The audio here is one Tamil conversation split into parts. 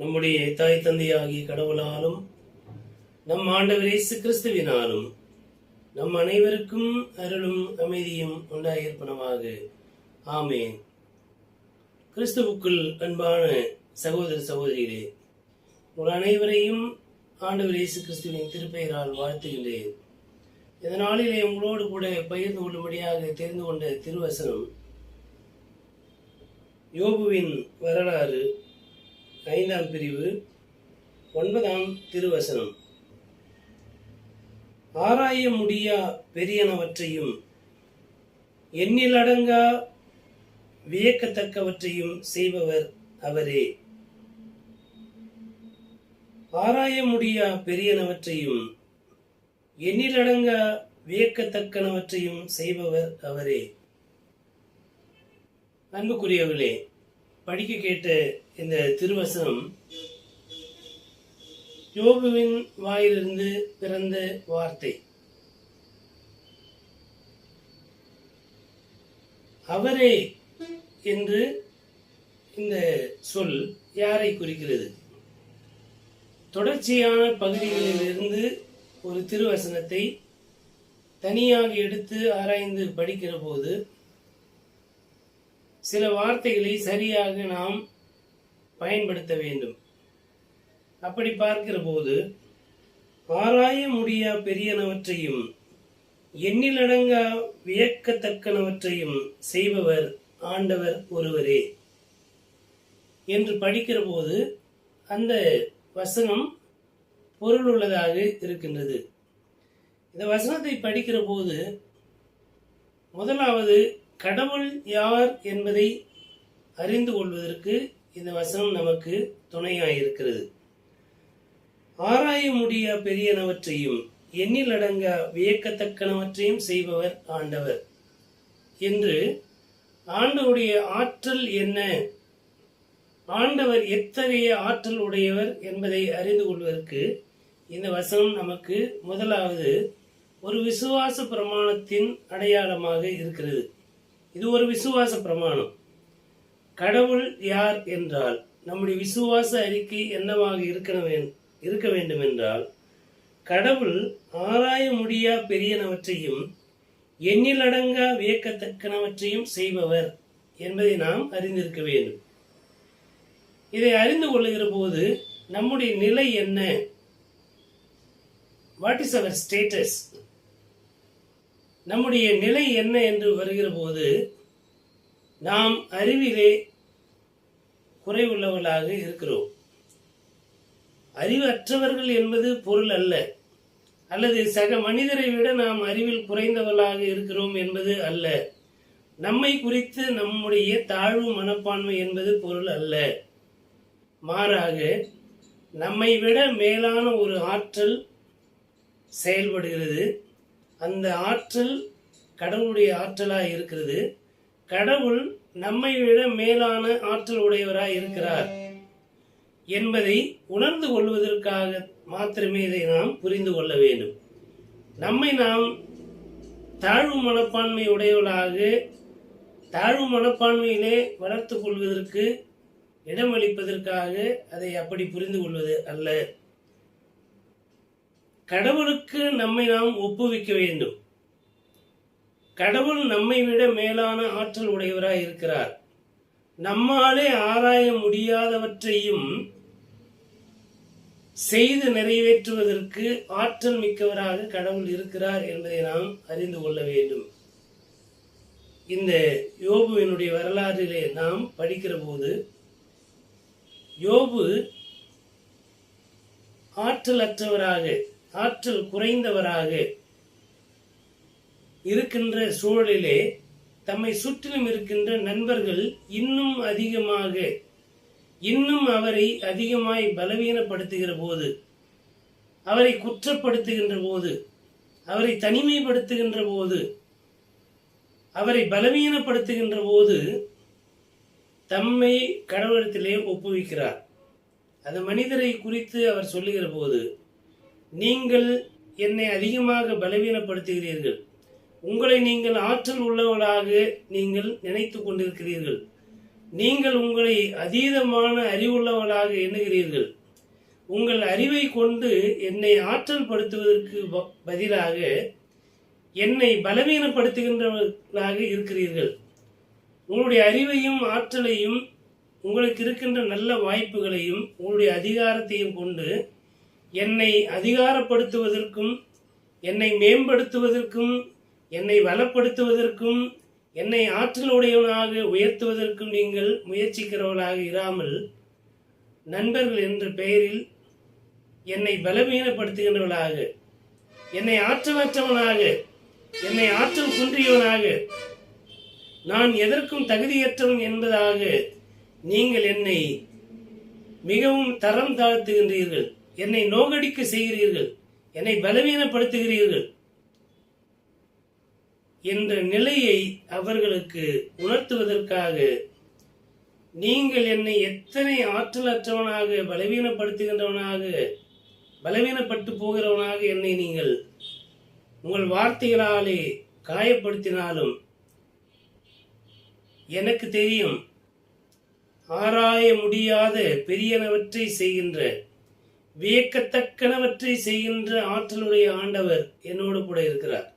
நம்முடைய தாய் தந்தையாகிய கடவுளாலும் நம் ஆண்டவர் இயேசு கிறிஸ்துவினாலும் நம் அனைவருக்கும் அருளும் அமைதியும் உண்டாயிருப்பனவாக ஆமேன். கிறிஸ்துவுக்குள் அன்பான சகோதர சகோதரிகளே உங்கள் அனைவரையும் ஆண்டவர் இயேசு கிறிஸ்துவின் திருப்பெயரால் வாழ்த்துகின்றேன். இதனாலே உங்களோடு கூட பகிர்ந்து கொள்ளும்படியாக தெரிந்து கொண்ட திருவசனம் யோபுவின் வரலாறு ஐந்தாம் பிரிவு ஒன்பதாம் திருவசனம். ஆராய முடியா பெரியனவற்றையும் எண்ணிலடங்கா வியக்கத்தக்கவற்றையும் செய்பவர் அவரே. ஆராய முடியா பெரியனவற்றையும் எண்ணிலடங்கா வியக்கத்தக்கனவற்றையும் செய்பவர் அவரே. அன்புக்குரியவர்களே படிக்க கேட்ட இந்த திருவசனம் யோபுவின் வாயிலிருந்து பிறந்த வார்த்தை. அவரே என்று இந்த சொல் யாரை குறிக்கிறது? தொடர்ச்சியான பகுதிகளிலிருந்து ஒரு திருவசனத்தை தனியாக எடுத்து ஆராய்ந்து படிக்கிற போது சில வார்த்தைகளை சரியாக நாம் பயன்படுத்த வேண்டும். அப்படி பார்க்கிற போது ஆராய முடியா பெரியனவற்றையும் எண்ணிலடங்கா வியக்கத்தக்கனவற்றையும் செய்பவர் ஆண்டவர் ஒருவரே என்று படிக்கிற போது அந்த வசனம் பொருள் உள்ளதாக இருக்கின்றது. இந்த வசனத்தை படிக்கிற போது முதலாவது கடவுள் யார் என்பதை அறிந்து கொள்வதற்கு இந்த வசனம் நமக்கு துணையாயிருக்கிறது. ஆராய முடியா பெரியனவற்றையும் எண்ணிலடங்கா வியக்கத்தக்கனவற்றையும் செய்பவர் ஆண்டவர். என்று ஆண்டவருடைய ஆற்றல் என்ன? ஆண்டவர் எத்தகைய ஆற்றல் உடையவர் என்பதை அறிந்து கொள்வதற்கு இந்த வசனம் நமக்கு முதலாவது ஒரு விசுவாச பிரமாணத்தின் அடையாளமாக இருக்கிறது. இது ஒரு விசுவாச பிரமாணம். கடவுள் யார் என்றால் நம்முடைய விசுவாச அறிக்கை என்னவாக இருக்க இருக்க வேண்டும் என்றால் கடவுள் ஆராய முடியா பெரியனவற்றையும் எண்ணிலடங்கா வியக்கத்தக்கனவற்றையும் செய்பவர் என்பதை நாம் அறிந்திருக்க வேண்டும். இதை அறிந்து கொள்ளுகிற போது நம்முடைய நிலை என்ன? வாட் இஸ் அவர் ஸ்டேட்டஸ் நம்முடைய நிலை என்ன என்று வருகிற போது நாம் அறிவிலே குறைவுள்ளவர்களாக இருக்கிறோம். அறிவற்றவர்கள் என்பது பொருள் அல்ல. அல்லது சக மனிதரை விட நாம் அறிவில் குறைந்தவர்களாக இருக்கிறோம் என்பது அல்ல. நம்மை குறித்து நம்முடைய தாழ்வு மனப்பான்மை என்பது பொருள் அல்ல. மாறாக நம்மை விட மேலான ஒரு ஆற்றல் செயல்படுகிறது. அந்த ஆற்றல் கடவுளுடைய ஆற்றலாக இருக்கிறது. கடவுள் நம்மை விட மேலான ஆற்றல் உடையவராய் இருக்கிறார் என்பதை உணர்ந்து கொள்வதற்காக மாத்திரமே இதை நாம் புரிந்து கொள்ள வேண்டும். நம்மை நாம் தாழ்வு மனப்பான்மை உடையவளாக தாழ்வு மனப்பான்மையிலே வளர்த்து கொள்வதற்கு இடமளிப்பதற்காக அதை அப்படி புரிந்து கொள்வது அல்ல. கடவுளுக்கு நம்மை நாம் ஒப்புவிக்க வேண்டும். கடவுள் நம்மை விட மேலான ஆற்றல் உடையவராய் இருக்கிறார். நம்மாலே ஆராய முடியாதவற்றையும் செய்து நிறைவேற்றுவதற்கு ஆற்றல் மிக்கவராக கடவுள் இருக்கிறார் என்பதை நாம் அறிந்து கொள்ள வேண்டும். இந்த யோபுவினுடைய வரலாறிலே நாம் படிக்கிற போது யோபு ஆற்றலற்றவராக ஆற்றல் குறைந்தவராக இருக்கின்ற சூழலிலே தம்மை சுற்றிலும் இருக்கின்ற நண்பர்கள் இன்னும் அதிகமாக இன்னும் அவரை அதிகமாய் பலவீனப்படுத்துகிற போது அவரை குற்றப்படுத்துகின்ற போது அவரை தனிமைப்படுத்துகின்ற போது அவரை பலவீனப்படுத்துகின்ற போது தம்மை கடவுளத்திலே ஒப்புவிக்கிறார். அந்த மனிதரை குறித்து அவர் சொல்லுகிற போது நீங்கள் என்னை அதிகமாக பலவீனப்படுத்துகிறீர்கள். உங்களை நீங்கள் ஆற்றல் உள்ளவர்களாக நீங்கள் நினைத்து கொண்டிருக்கிறீர்கள். நீங்கள் உங்களை அதீதமான அறிவுள்ளவர்களாக எண்ணுகிறீர்கள். உங்கள் அறிவை கொண்டு என்னை ஆற்றல் படுத்துவதற்கு ப- பதிலாக என்னை பலவீனப்படுத்துகின்றவர்களாக இருக்கிறீர்கள். உங்களுடைய அறிவையும் ஆற்றலையும் உங்களுக்கு இருக்கின்ற நல்ல வாய்ப்புகளையும் உங்களுடைய அதிகாரத்தையும் கொண்டு என்னை அதிகாரப்படுத்துவதற்கும் என்னை மேம்படுத்துவதற்கும் என்னை வளப்படுத்துவதற்கும் என்னை ஆற்றலுடையவனாக உயர்த்துவதற்கும் நீங்கள் முயற்சிக்கிறவர்களாக இராமல் நண்பர்கள் என்ற பெயரில் என்னை பலவீனப்படுத்துகின்றவர்களாக என்னை ஆற்றலற்றவனாக என்னை ஆற்றல் குன்றியவனாக நான் எதற்கும் தகுதியற்றவன் என்பதாக நீங்கள் என்னை மிகவும் தரம் தாழ்த்துகின்றீர்கள். என்னை நோகடிக்க செய்கிறீர்கள் என்னை பலவீனப்படுத்துகிறீர்கள் என்ற நிலையை அவர்களுக்கு உணர்த்துவதற்காக நீங்கள் என்னை எத்தனை ஆற்றலற்றவனாக பலவீனப்படுத்துகின்றவனாக பலவீனப்பட்டு போகிறவனாக என்னை நீங்கள் உங்கள் வார்த்தைகளாலே காயப்படுத்தினாலும் எனக்கு தெரியும் ஆராய முடியாத பெரியனவற்றை செய்கின்ற வியக்கத்தக்கனவற்றை செய்கின்ற ஆற்றலுடைய ஆண்டவர் என்னோடு கூட இருக்கிறார்.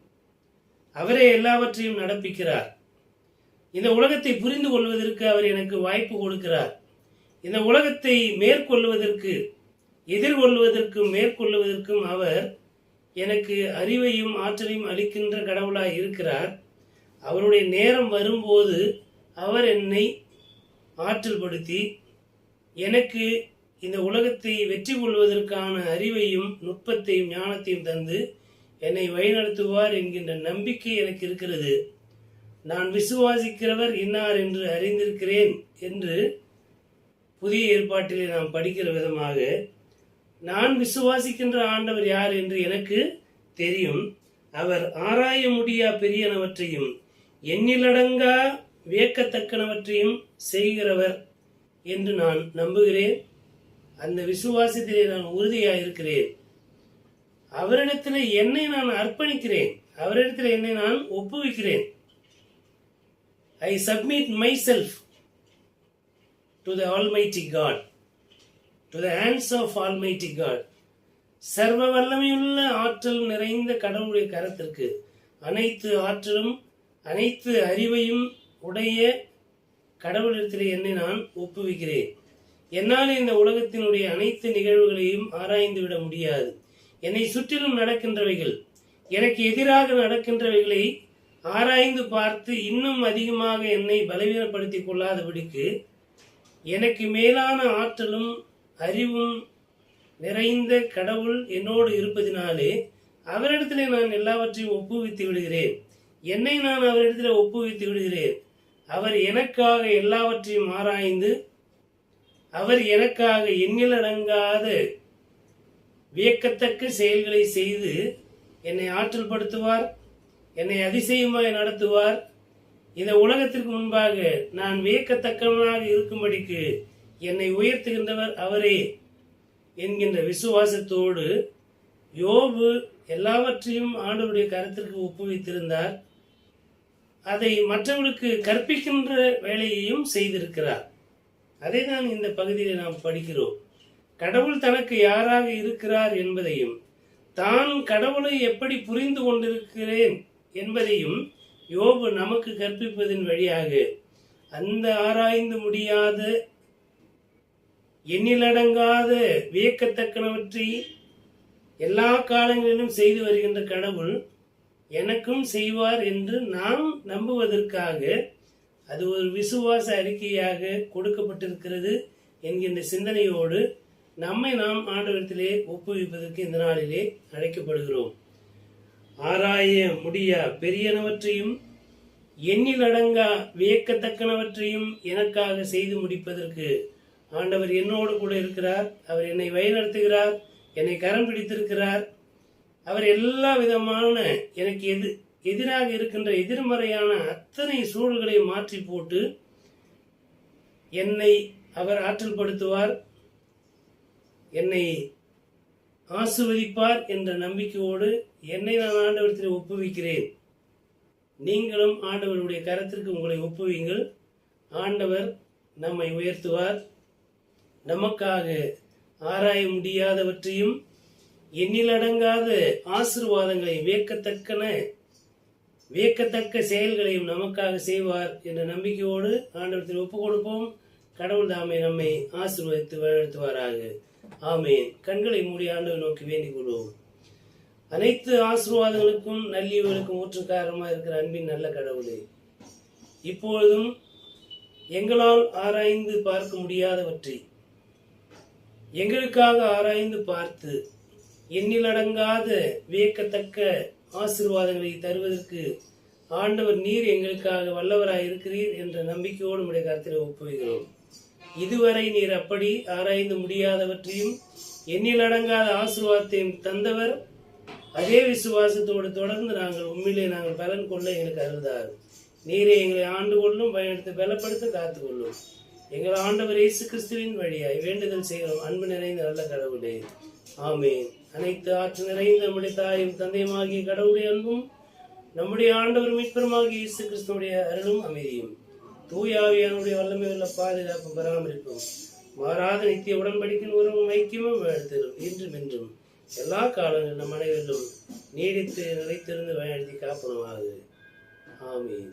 அவரே எல்லாவற்றையும் நடப்பிக்கிறார். இந்த உலகத்தை புரிந்து கொள்வதற்கு அவர் எனக்கு வாய்ப்பு கொடுக்கிறார். இந்த உலகத்தை மேற்கொள்வதற்கு எதிர்கொள்வதற்கும் மேற்கொள்வதற்கும் அவர் எனக்கு அறிவையும் ஆற்றலையும் அளிக்கின்ற கடவுளாய் இருக்கிறார். அவருடைய நேரம் வரும்போது அவர் என்னை ஆற்றல்படுத்தி எனக்கு இந்த உலகத்தை வெற்றி கொள்வதற்கான அறிவையும் நுட்பத்தையும் ஞானத்தையும் தந்து என்னை வழிநடத்துவார் என்கின்ற நம்பிக்கை எனக்கு இருக்கிறது. நான் விசுவாசிக்கிறவர் இன்னார் என்று அறிந்திருக்கிறேன் என்று புதிய ஏற்பாட்டிலே நாம் படிக்கிற விதமாக நான் விசுவாசிக்கின்ற ஆண்டவர் யார் என்று எனக்கு தெரியும். அவர் ஆராய முடியா பெரியனவற்றையும் எண்ணிலடங்கா வியக்கத்தக்கனவற்றையும் செய்கிறவர் என்று நான் நம்புகிறேன். அந்த விசுவாசத்திலே நான் உறுதியாக இருக்கிறேன் அவரிடத்தில் என்னை நான் அர்ப்பணிக்கிறேன். அவரிடத்தில் என்னை நான் ஒப்புவிக்கிறேன். I submit myself to the almighty God to the hands of almighty God சர்வ வல்லமையுள்ள ஆற்றல் நிறைந்த கடவுளுடைய கரத்திற்கு அனைத்து ஆற்றலும் அனைத்து அறிவையும் உடைய கடவுளிடத்திலே என்னை நான் ஒப்புவிக்கிறேன். என்னால் இந்த உலகத்தினுடைய அனைத்து நிகழ்வுகளையும் ஆராய்ந்து விட முடியாது. என்னை சுற்றிலும் நடக்கின்றவைகள் எனக்கு எதிராக நடக்கின்றவைகளை ஆராய்ந்து பார்த்து இன்னும் அதிகமாக என்னை பலவீனப்படுத்திக் கொள்ளாதபடிக்கு எனக்கு மேலான ஆற்றலும் அறிவும் நிறைந்த கடவுள் என்னோடு இருப்பதினாலே அவரிடத்திலே நான் எல்லாவற்றையும் ஒப்புவித்து விடுகிறேன். என்னை நான் அவரிடத்தில் ஒப்புவித்து விடுகிறேன். அவர் எனக்காக எல்லாவற்றையும் ஆராய்ந்து அவர் எனக்காக எண்ணிலடங்காத வியக்கத்தக்க செயல்களை செய்து என்னை ஆற்றல் படுத்துவார் என்னை அதிசயமாய் நடத்துவார். இந்த உலகத்திற்கு முன்பாக நான் வியக்கத்தக்கவனாக இருக்கும்படிக்கு என்னை உயர்த்துகின்றவர் அவரே என்கின்ற விசுவாசத்தோடு யோபு எல்லாவற்றையும் ஆண்டவருடைய கருத்திற்கு ஒப்புவித்திருந்தார். அதை மற்றவர்களுக்கு கற்பிக்கின்ற வேலையையும் செய்திருக்கிறார். அதை தான் இந்த பகுதியில் நாம் படிக்கிறோம். கடவுள் தனக்கு யாராக இருக்கிறார் என்பதையும் தான் கடவுளை எப்படி புரிந்து கொண்டிருக்கிறேன் என்பதையும் யோபு நமக்கு கற்பிப்பதன் வழியாக அந்த ஆராய்ந்து முடியாத எண்ணிலடங்காத வியக்கத்தக்கனவற்றை எல்லா காலங்களிலும் செய்து வருகின்ற கடவுள் எனக்கும் செய்வார் என்று நாம் நம்புவதற்காக அது ஒரு விசுவாச அறிக்கையாக கொடுக்கப்பட்டிருக்கிறது என்கின்ற சிந்தனையோடு நம்மை நாம் ஆண்டவரத்திலே ஒப்புவிப்பதற்கு இந்த நாளிலே அழைக்கப்படுகிறோம். ஆராய முடியா பெரியனவற்றையும் எண்ணிலடங்கா வியக்கத்தக்கனவற்றையும் எனக்காக செய்து முடிப்பதற்கு ஆண்டவர் என்னோடு கூட இருக்கிறார். அவர் என்னை வழிநடத்துகிறார் என்னை கரம் பிடித்திருக்கிறார். அவர் எல்லா விதமான எனக்கு எது எதிராக இருக்கின்ற எதிர்மறையான அத்தனை சூழல்களை மாற்றி போட்டு என்னை அவர் ஆற்றல் படுத்துவார் என்னை ஆசுவதிப்பார் என்ற நம்பிக்கையோடு என்னை நான் ஆண்டவரத்தில் ஒப்புவிக்கிறேன். நீங்களும் ஆண்டவருடைய கரத்திற்கு உங்களை ஒப்புவிங்கள். ஆண்டவர் நம்மை உயர்த்துவார். நமக்காக ஆராய முடியாதவற்றையும் எண்ணிலடங்காத ஆசீர்வாதங்களை வியக்கத்தக்கன வியக்கத்தக்க செயல்களையும் நமக்காக செய்வார் என்ற நம்பிக்கையோடு ஆண்டவரத்தில் ஒப்பு கொடுப்போம் கடவுள் தாமே நம்மை ஆசீர்வதித்து வழிநடத்துவாராக. ஆமேன். கண்களை மூடி ஆண்டவர் நோக்கி வேண்டிக் கொள்வோம். அனைத்து ஆசீர்வாதங்களுக்கும் நல்லியவர்களுக்கும் ஊற்று காரணமாக இருக்கிற அன்பின் நல்ல கடவுளே இப்பொழுதும் எங்களால் ஆராய்ந்து பார்க்க முடியாதவற்றை எங்களுக்காக ஆராய்ந்து பார்த்து எண்ணிலடங்காத வியக்கத்தக்க ஆசீர்வாதங்களை தருவதற்கு ஆண்டவர் நீர் எங்களுக்காக வல்லவராய் இருக்கிறீர் என்ற நம்பிக்கையோடு உடைய கருத்தில் ஒப்புவிக்கிறோம். இதுவரை நீர் அப்படி ஆராய்ந்து முடியாதவற்றையும் எண்ணிலடங்காத ஆசிர்வாதத்தையும் தந்தவர். அதே விசுவாசத்தோடு தொடர்ந்து நாங்கள் உண்மையிலே நாங்கள் பலன் கொள்ள எங்களுக்கு அருந்தார் நீரை எங்களை ஆண்டு கொள்ளும் பயணத்தை பலப்படுத்த காத்துக்கொள்ளும் எங்கள் ஆண்டவர் இயேசு கிறிஸ்துவின் வழியாய் வேண்டுதல் செய்கிறோம். அன்பு நிறைந்த நல்ல கடவுளே. ஆமேன். அனைத்து ஆற்று நிறைந்த நம்முடைய தாயும் தந்தையுமாகிய கடவுளுடைய அன்பும் நம்முடைய ஆண்டவர் மீட்பருமாகிய இயேசு கிறிஸ்துவுடைய அருளும் அமைதியும். தூயாவியானுடைய வல்லமை உள்ள பாதுகாப்பு பராமரிப்பும் மாறாத நித்திய உடன்படிக்கின் உறவும் ஐக்கியமும் வாழ்த்திடும். இன்றும் என்றும் எல்லா காலங்களிலும் நம் அனைவரிலும் நீடித்து நிலைத்திருந்து வழிநடத்தி காப்பனமாக ஆமீன்.